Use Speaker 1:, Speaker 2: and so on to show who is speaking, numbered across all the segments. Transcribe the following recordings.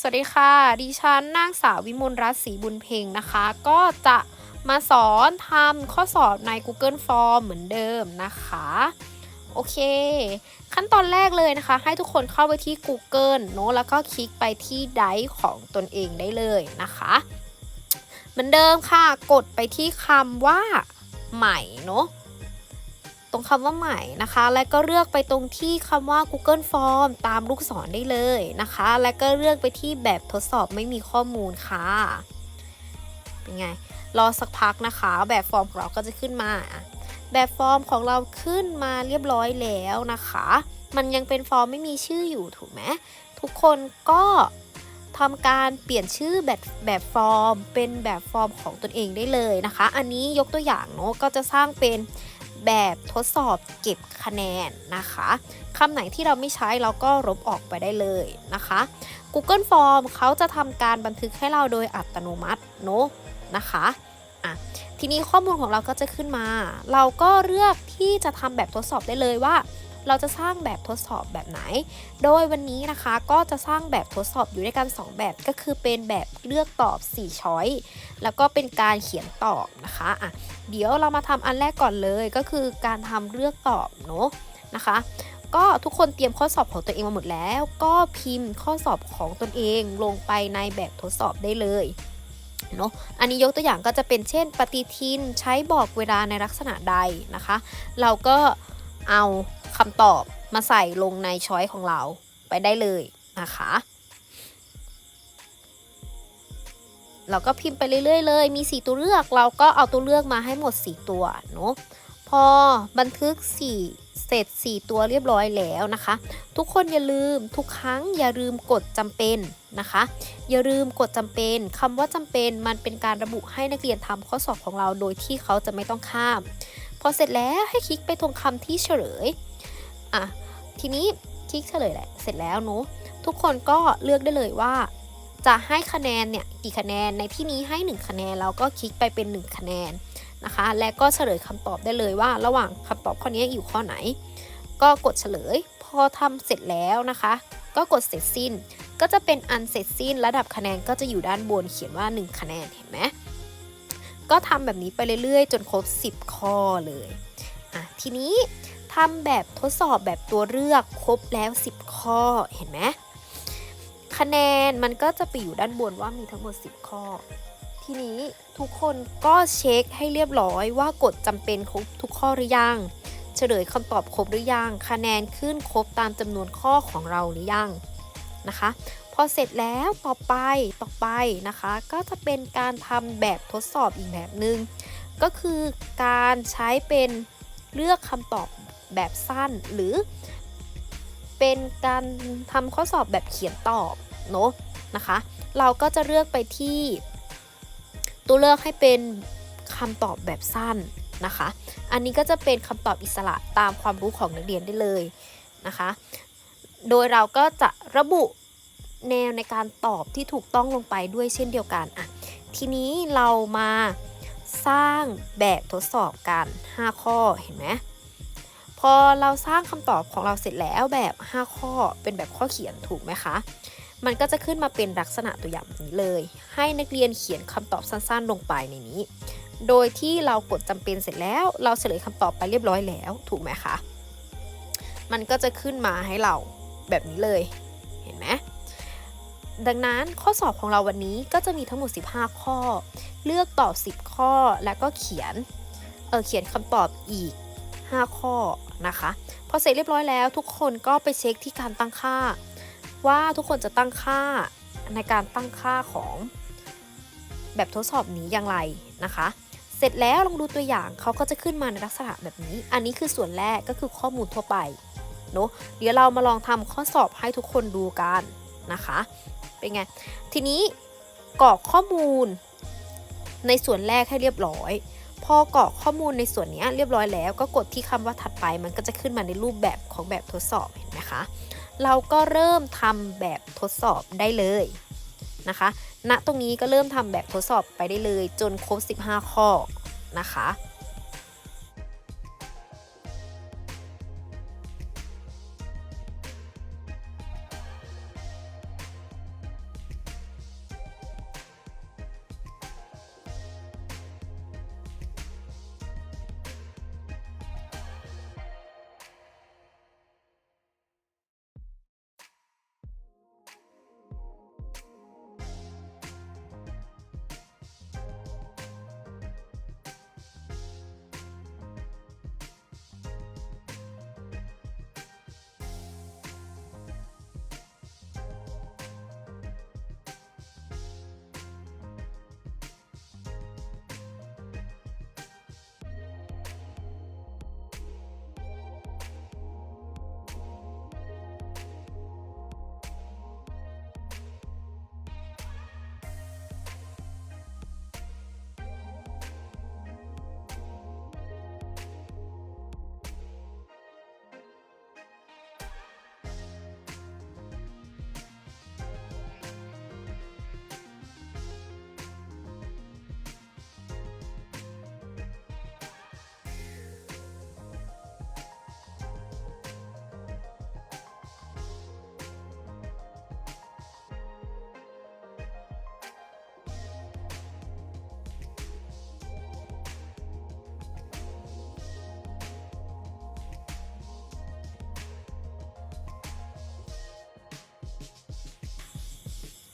Speaker 1: สวัสดีค่ะ ดิฉันนางสาววิมลรัตน์ศรีบุญเพ็งนะคะ ก็จะมาสอนทำข้อสอบใน Google Form เหมือนเดิมนะคะ โอเค ขั้นตอนแรกเลยนะคะ ให้ทุกคนเข้าไปที่ Google เนอะแล้วก็คลิกไปที่ไดของตนเองได้เลยนะคะ เหมือนเดิมค่ะ กดไปที่คำว่าใหม่เนอะ ตรงคำว่าใหม่นะคะ และก็เลือกไปตรงที่คำว่า Google Form ตามลูกศรได้เลยนะคะ และก็เลือกไปที่แบบทดสอบไม่มีข้อมูลค่ะเป็นไงรอสักพักนะคะ แบบฟอร์มของเราก็จะขึ้นมา แบบฟอร์มของเราขึ้นมาเรียบร้อยแล้วนะคะ มันยังเป็นฟอร์มไม่มีชื่ออยู่ถูกไหมทุกคนก็ทำการเปลี่ยนชื่อแบบแบบฟอร์ม เป็นแบบฟอร์มของตนเองได้เลยนะคะ อันนี้ยกตัวอย่างเนาะก็จะสร้างเป็น แบบทดสอบเก็บคะแนนนะคะคำไหนที่เราไม่ใช้เราก็ลบออกไปได้เลยนะคะ Google Form เขาจะทำการบันทึกให้เราโดยอัตโนมัติเนาะนะคะอะทีนี้ข้อมูลของเราก็จะขึ้นมา เราก็เลือกที่จะทำแบบทดสอบได้เลยว่า เราจะสร้างแบบทดสอบแบบไหน โดยวันนี้นะคะก็จะสร้างแบบทดสอบอยู่ด้วยกัน 2 แบบก็คือเป็นแบบเลือกตอบ 4 ช้อยแล้วก็เป็นการเขียนตอบนะคะอะเดี๋ยวเรามาทำอันแรกก่อนเลยก็คือการทำเลือกตอบเนาะนะคะก็ทุกคนเตรียมข้อสอบของตัวเองมาหมดแล้ว ก็พิมพ์ข้อสอบของตนเองลงไปในแบบทดสอบได้เลยเนาะอันนี้ยกตัวอย่างก็จะเป็นเช่น ปฏิทินใช้บอกเวลาในลักษณะใดนะคะ เราก็เอา คำตอบมาใส่ลงในช้อยของเราไปได้เลยนะคะ เราก็พิมพ์ไปเรื่อยๆเลย มี 4 ตัวเลือก เราก็เอาตัวเลือกมาให้หมด 4 ตัวเนาะ พอบันทึก 4เสร็จ 4 ตัวเรียบร้อยแล้วนะคะ ทุกคนอย่าลืมทุกครั้งอย่าลืมกดจำเป็นนะคะ อย่าลืมกดจำเป็นคำว่าจำเป็นมันเป็นการระบุให้นักเรียนทำข้อสอบของเราโดยที่เขาจะไม่ต้องข้าม พอเสร็จแล้วให้คลิกไปตรงคำที่เฉลย อะทีนี้คลิกเฉลยแหละเสร็จแล้วเนาะทุกคนก็เลือกได้เลยว่า จะให้คะแนนเนี่ยกี่คะแนนในที่นี้ให้ 1 คะแนนเราก็คลิกไปเป็น 1 คะแนนนะคะ และก็เฉลยคำตอบได้เลยว่า ระหว่างคำตอบข้อนี้อยู่ข้อไหน ก็กดเฉลย พอทำเสร็จแล้วนะคะ ก็กดเสร็จสิ้น ก็จะเป็นอันเสร็จสิ้น ระดับคะแนนก็จะอยู่ด้านบนเขียนว่า 1 คะแนนเห็นไหมก็ทำแบบนี้ไปเรื่อยๆ จนครบ 10 ข้อเลยอะทีนี้ ทำแบบทดสอบแบบตัวเลือกครบแล้ว 10 ข้อเห็นไหมคะแนนมันก็จะไปอยู่ด้านบนว่ามีทั้งหมด 10 ข้อ ทีนี้ทุกคนก็เช็คให้เรียบร้อยว่ากดจำเป็นครบทุกข้อหรือยัง เฉลยคำตอบครบหรือยัง คะแนนขึ้นครบตามจำนวนข้อของเราหรือยังนะคะ พอเสร็จแล้วต่อไปต่อไปนะคะ ก็จะเป็นการทำแบบทดสอบอีกแบบหนึง่งก็คือการใช้เป็นเลือกคำตอบ แบบสั้น หรือเป็นการทำข้อสอบแบบเขียนตอบเนาะนะคะ เราก็จะเลือกไปที่ ตัวเลือกให้เป็นคำตอบแบบสั้นนะคะ อันนี้ก็จะเป็นคำตอบอิสระตามความรู้ของนักเรียนได้เลยนะคะ โดยเราก็จะระบุแนวในการตอบที่ถูกต้องลงไปด้วยเช่นเดียวกันอะทีนี้เรามาสร้างแบบทดสอบกัน 5 ข้อเห็นไหม อเราสร้างคำตอบของเราเสร็จแล้วแบบ 5 ข้อเป็นแบบข้อเขียนถูกไหมคะ มันก็จะขึ้นมาเป็นลักษณะตัวอย่างนี้เลย ให้นักเรียนเขียนคำตอบสั้นๆ ลงไปในนี้ โดยที่เรากดจำเป็นเสร็จแล้ว เราเฉลยคำตอบไปเรียบร้อยแล้วถูกไหมคะ มันก็จะขึ้นมาให้เราแบบนี้เลย เห็นไหมดังนั้นข้อสอบของเราวันนี้ก็จะมีทั้งหมด 15 ข้อ เลือกตอบ 10 ข้อแล้วก็เขียน เออเขียนคำตอบอีก 5 ข้อนะคะ พอเสร็จเรียบร้อยแล้ว ทุกคนก็ไปเช็คที่การตั้งค่า ว่าทุกคนจะตั้งค่าในการตั้งค่าของแบบทดสอบนี้อย่างไรนะคะ เสร็จแล้วลองดูตัวอย่างเขาก็จะขึ้นมาในลักษณะแบบนี้ อันนี้คือส่วนแรกก็คือข้อมูลทั่วไปเนาะเดี๋ยวเรามาลองทำข้อสอบให้ทุกคนดูกันนะคะ เป็นไง ทีนี้กรอกข้อมูลในส่วนแรกให้เรียบร้อย พอกรอกข้อมูลในส่วนนี้เรียบร้อยแล้ว ก็กดที่คำว่าถัดไปมันก็จะขึ้นมาในรูปแบบของแบบทดสอบเห็นไหมคะเราก็เริ่มทำแบบทดสอบได้เลยนะคะ ณ ตรงนี้ก็เริ่มทำแบบทดสอบไปได้เลย จนครบ 15 ข้อนะคะ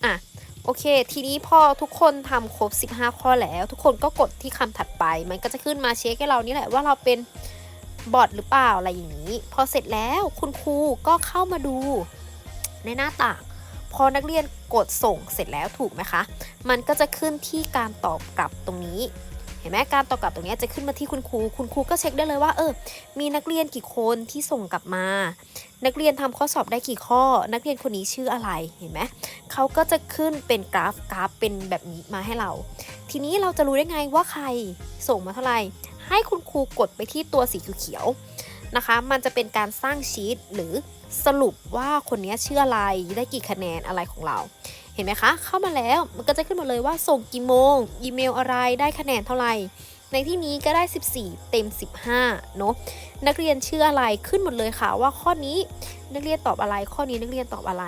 Speaker 1: อะโอเค ทีนี้พอทุกคนทำครบ 15 ข้อแล้ว ทุกคนก็กดที่คำถัดไป มันก็จะขึ้นมาเช็คให้เรานี่แหละว่าเราเป็นบอทหรือเปล่าอะไรอย่างนี้ พอเสร็จแล้วคุณครูก็เข้ามาดูในหน้าต่าง พอนักเรียนกดส่งเสร็จแล้วถูกไหมคะ มันก็จะขึ้นที่การตอบกลับตรงนี้ เห็นไหมการตอบกลับตรงนี้จะขึ้นมาที่คุณครู คุณครูก็เช็คได้เลยว่าเออมีนักเรียนกี่คนที่ส่งกลับมา นักเรียนทำข้อสอบได้กี่ข้อ นักเรียนคนนี้ชื่ออะไรเห็นไหมเขาก็จะขึ้นเป็นกราฟกราฟเป็นแบบนี้มาให้เรา ทีนี้เราจะรู้ได้ไงว่าใครส่งมาเท่าไหร่ ให้คุณครูกดไปที่ตัวสีเขียวนะคะ มันจะเป็นการสร้างชีตหรือสรุปว่าคนนี้ชื่ออะไรได้กี่คะแนนอะไรของเรา ห็นไหมคะ เข้ามาแล้วมันก็จะขึ้นมาเลยว่าส่งกี่โมง อีเมลอะไรได้คะแนนเท่าไหร่ในที่นี้ก็ได้ 14 เต็ม 15 เนอะนักเรียนชื่ออะไรขึ้นหมดเลยค่ะว่าข้อนี้นักเรียนตอบอะไรข้อนี้นักเรียนตอบอะไร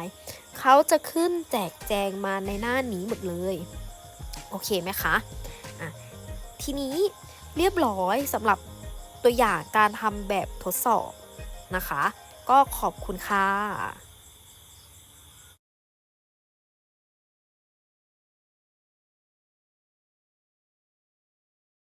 Speaker 1: เขาจะขึ้นแจกแจงมาในหน้านี้หมดเลย โอเคไหมคะอะทีนี้เรียบร้อยสำหรับตัวอย่างการทำแบบทดสอบนะคะ ก็ขอบคุณค่ะ